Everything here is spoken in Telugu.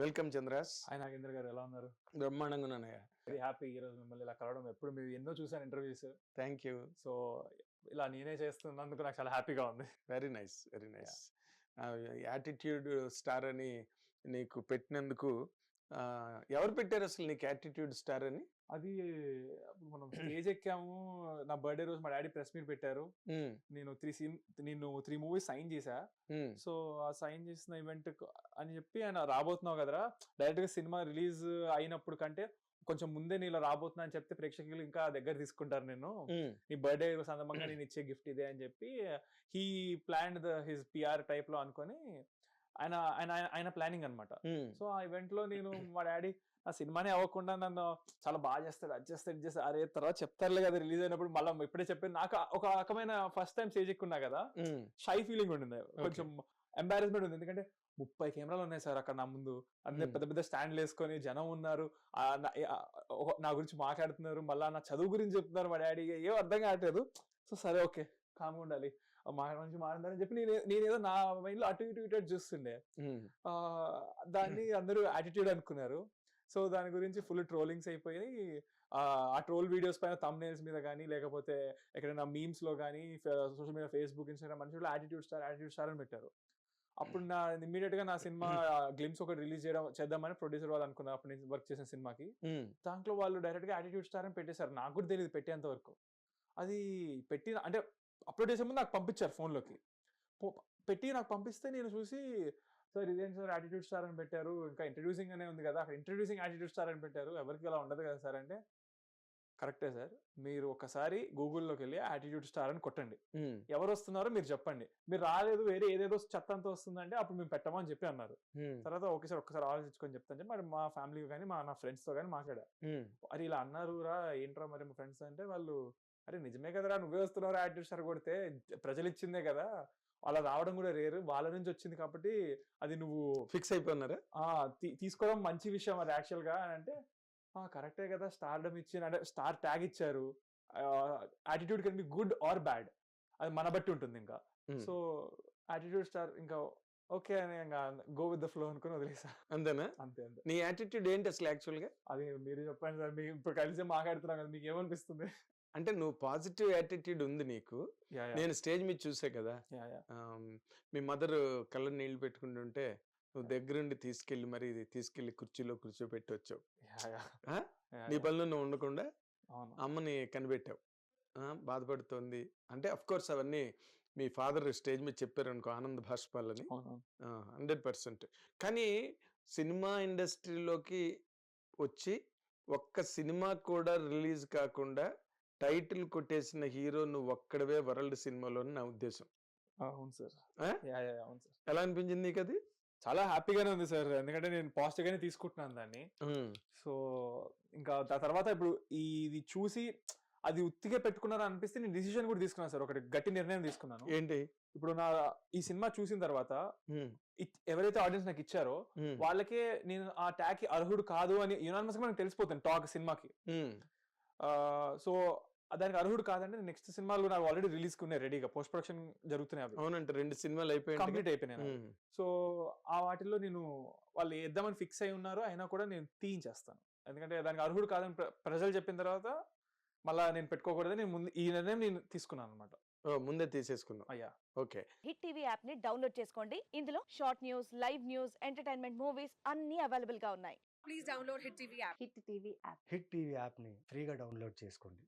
వెల్కమ్ చంద్రాస్ హాయ్ నాగేంద్ర గారు ఎలా ఉన్నారు? బ్రహ్మాండంగా ఉన్నానయ్య వెరీ హ్యాపీ ఈ రోజు మిమ్మల్ని ఇలా కలవడం. ఎప్పుడు మీరు ఎన్నో చూసాను ఇంటర్వ్యూస్. థ్యాంక్ యూ సో ఇలా నేనే చేస్తున్నందుకు నాకు చాలా హ్యాపీగా ఉంది. Very nice very nice attitude star అని నీకు పెట్టినందుకు ఎవరు పెట్టారు అసలు నీకు యాటిట్యూడ్ స్టార్ అని? అది మనం స్టేజ్ ఎక్కాము నా బర్త్డే రోజు మా డాడీ ప్రెస్ మీట్ పెట్టారు. నేను త్రీ సీన్ నేను త్రీ మూవీస్ సైన్ చేశా. సో ఆ సైన్ చేసిన ఈవెంట్ అని చెప్పి ఆయన రాబోతున్నావు కదరా డైరెక్ట్గా సినిమా రిలీజ్ అయినప్పుడు కంటే కొంచెం ముందే నేను ఇలా రాబోతున్నా అని చెప్తే ప్రేక్షకులు ఇంకా దగ్గర తీసుకుంటారు నేను నీ బర్త్డే సందర్భంగా నేను ఇచ్చే గిఫ్ట్ ఇదే అని చెప్పి he plan the his PR టైప్లో అనుకొని ఆయన ఆయన ఆయన- ప్లానింగ్ అనమాట సో ఆ ఈవెంట్లో నేను మా డాడీ ఆ సినిమానే అవ్వకుండా నన్ను చాలా బాగా చేస్తాడు అది చేస్తాడు చేస్తాడు అరే తర్వాత చెప్తారులే కదా రిలీజ్ అయినప్పుడు మళ్ళీ ఇప్పుడే చెప్పాను. నాకు ఒక రకమైన ఫస్ట్ టైం స్టేజ్ ఎక్కున్నా కదా షై ఫీలింగ్ ఉండింది. కొంచెం ఎంబారెస్మెంట్ ఉంది ఎందుకంటే ముప్పై కెమెరాలు ఉన్నాయి సార్ అక్కడ నా ముందు. అన్ని. పెద్ద పెద్ద స్టాండ్లు వేసుకొని జనం ఉన్నారు. నా గురించి మాట్లాడుతున్నారు. మళ్ళా నా చదువు గురించి చెప్తున్నారు మా డాడీ ఏం అర్థం కావట్లేదు. సో సరే ఓకే. కామ్ ఉండాలి. ఆ మా గురించి మాట్లాడాలని చెప్పి నేను నేనేదో నా మైండ్లో అటు ఇటు ఇటు చూస్తుండే. దాన్ని అందరూ యాటిట్యూడ్ అనుకున్నారు. సో దాని గురించి ఫుల్ ట్రోలింగ్స్ అయిపోయి ఆ, ట్రోల్ వీడియోస్ పైన తమ్నేల్స్ మీద కానీ లేకపోతే ఎక్కడైనా మీమ్స్లో కానీ సోషల్ మీడియా ఫేస్బుక్ ఇన్స్టాగ్రామ్ మనుషులు యాటిట్యూడ్ స్టార్ యాటిట్యూడ్ స్టార్ అని పెట్టారు. అప్పుడు నా ఇమీడియట్గా నా సినిమా గ్లిమ్స్ ఒకటి రిలీజ్ చేయడం చేద్దామని ప్రొడ్యూసర్ వాళ్ళు అనుకున్నారు అప్పుడు నేను వర్క్ చేసిన సినిమాకి. దాంట్లో వాళ్ళు డైరెక్ట్గా యాటిట్యూడ్ స్టార్ అని పెట్టేశారు. నాకు కూడా తెలియదు పెట్టేంత వరకు. అది పెట్టి అంటే అప్లోడ్ చేసే ముందు నాకు పంపించారు ఫోన్లోకి. పెట్టి నాకు పంపిస్తే నేను చూసి సార్ ఇదేం సార్ యాటిట్యూడ్ స్టార్ అని పెట్టారు ఇంకా ఇంట్రడ్యూసింగ్ అనే ఉంది కదా అక్కడ ఇంట్రడ్యూసింగ్ యాటిట్యూడ్ స్టార్ అని పెట్టారు ఎవరికి అలా ఉండదు కదా సార్ అంటే కరెక్టే సార్ మీరు ఒకసారి గూగుల్లోకి వెళ్ళి యాటిట్యూడ్ స్టార్ అని కొట్టండి. ఎవరు వస్తున్నారో మీరు చెప్పండి. మీరు రాలేదు వేరే ఏదేదో చెత్త అంతా వస్తుందంటే అప్పుడు మేము పెట్టమని చెప్పి అన్నారు. తర్వాత ఓకే సార్ ఒక్కసారి ఆలోచించుకొని చెప్తాను చెప్పి మరి మా ఫ్యామిలీ కానీ మా నా ఫ్రెండ్స్తో కానీ మాట్లాడా. ఉమ్, అరే ఇలా అన్నారు రా ఏంట్రా మరి మా ఫ్రెండ్స్ అంటే వాళ్ళు అరే నిజమే కదరా నువ్వే వస్తున్నావు యాటిట్యూడ్ స్టార్ కొడితే ప్రజలు ఇచ్చిందే కదా. అలా రావడం కూడా రేరు వాళ్ళ నుంచి వచ్చింది కాబట్టి అది నువ్వు ఫిక్స్ అయిపోయినారా? తీసుకోవడం మంచి విషయం అది యాక్చువల్గా. అని అంటే ఆ కరెక్టే కదా స్టార్డమ్ ఇచ్చిన అంటే స్టార్ ట్యాగ్ ఇచ్చారు. Attitude can be good or bad. అది మన బట్టి ఉంటుంది ఇంకా. సో యాటిట్యూడ్ స్టార్ ఇంకా ఓకే అని ఇంకా గో విత్ ద ఫ్లో అనుకుని వదిలేసా. అంతేనా? అంతే అంతే. నీ యాటిట్యూడ్ ఏంటి అసలు యాక్చువల్గా అది మీరు చెప్పండి సార్ మీకు ఇప్పుడు కలిసి మాట్లాడుతున్నాం కదా మీకు ఏమనిపిస్తుంది అంటే నువ్వు పాజిటివ్ యాటిట్యూడ్ ఉంది నీకు. నేను స్టేజ్ మీద చూసే కదా. మీ మదర్ కళ్ళ నీళ్ళు పెట్టుకుంటుంటే నువ్వు దగ్గరుండి తీసుకెళ్ళి మరి తీసుకెళ్ళి కుర్చీలో కూర్చోబెట్టి వచ్చావు నీ. పనులు నువ్వు ఉండకుండా అమ్మని కనిపెట్టావు. బాధపడుతోంది. అంటే అఫ్ కోర్స్ అవన్నీ మీ ఫాదర్ స్టేజ్ మీద చెప్పారు అనుకో ఆనంద భాష్పాలని. Hundred percent. కానీ సినిమా ఇండస్ట్రీలోకి వచ్చి ఒక్క సినిమా కూడా రిలీజ్ కాకుండా టైటిల్ కొట్టేసిన హీరో నువ్వు ఒక్కడవే వరల్డ్ సినిమాలో నా ఉద్దేశం. అవును సార్. ఆ? యా యా అవును సార్. ఎలా అనిపించింది నీకు అది చాలా హ్యాపీగానే ఉంది సార్. ఎందుకంటే నేను పాజిటివ్ గానే తీసుకుంటున్నాను దాన్ని. సో ఇంకా దాని తర్వాత ఇప్పుడు ఇది చూసి అది ఉత్తిగా పెట్టుకున్నారా అనిపిస్తే నేను డిసిషన్ కూడా తీసుకున్నాను సార్. ఒకటి గట్టి నిర్ణయం తీసుకున్నాను. ఏంటి? ఇప్పుడు నా ఈ సినిమా చూసిన తర్వాత ఎవరైతే ఆడియన్స్ నాకు ఇచ్చారో వాళ్ళకే నేను ఆ ట్యాగ్కి అర్హుడు కాదు అని యునానిమస్గా మనకు తెలిసిపోతుంది టాక్ సినిమాకి. సో దానికి అర్హుడు కాదంటే నెక్స్ట్ సినిమాలు నాకు ఆల్రెడీ రిలీజ్ ఉన్నాయి రెడీగా పోస్ట్ ప్రొడక్షన్ జరుగుతున్నాయి అవి. అవునంటే రెండు సినిమాలు అయిపోయాయి కంప్లీట్ అయిపోయినాయి సో ఆ వాటిల్లో నేను వాళ్ళు వేద్దామని ఫిక్స్ అయి ఉన్నారు అయినా కూడా నేను తీయించేస్తాను. ఎందుకంటే దానికి అర్హుడు కాదని ప్ర- ప్రజలు చెప్పిన తర్వాత మళ్ళా నేను పెట్టుకోకూడదని నేను ముందు ఈ నిర్ణయం నేను తీసుకున్నాను అనమాట ముందే తీసేసుకుందాం అయ్యా. ఓకే. హిట్ టీవీ యాప్ని డౌన్లోడ్ చేసుకోండి. ఇందులో short news live news entertainment movies అన్ని అవైలబుల్గా ఉన్నాయి. Please download Hit TV app. Hit TV app hit TV యాప్ని ఫ్రీగా డౌన్లోడ్ చేసుకోండి.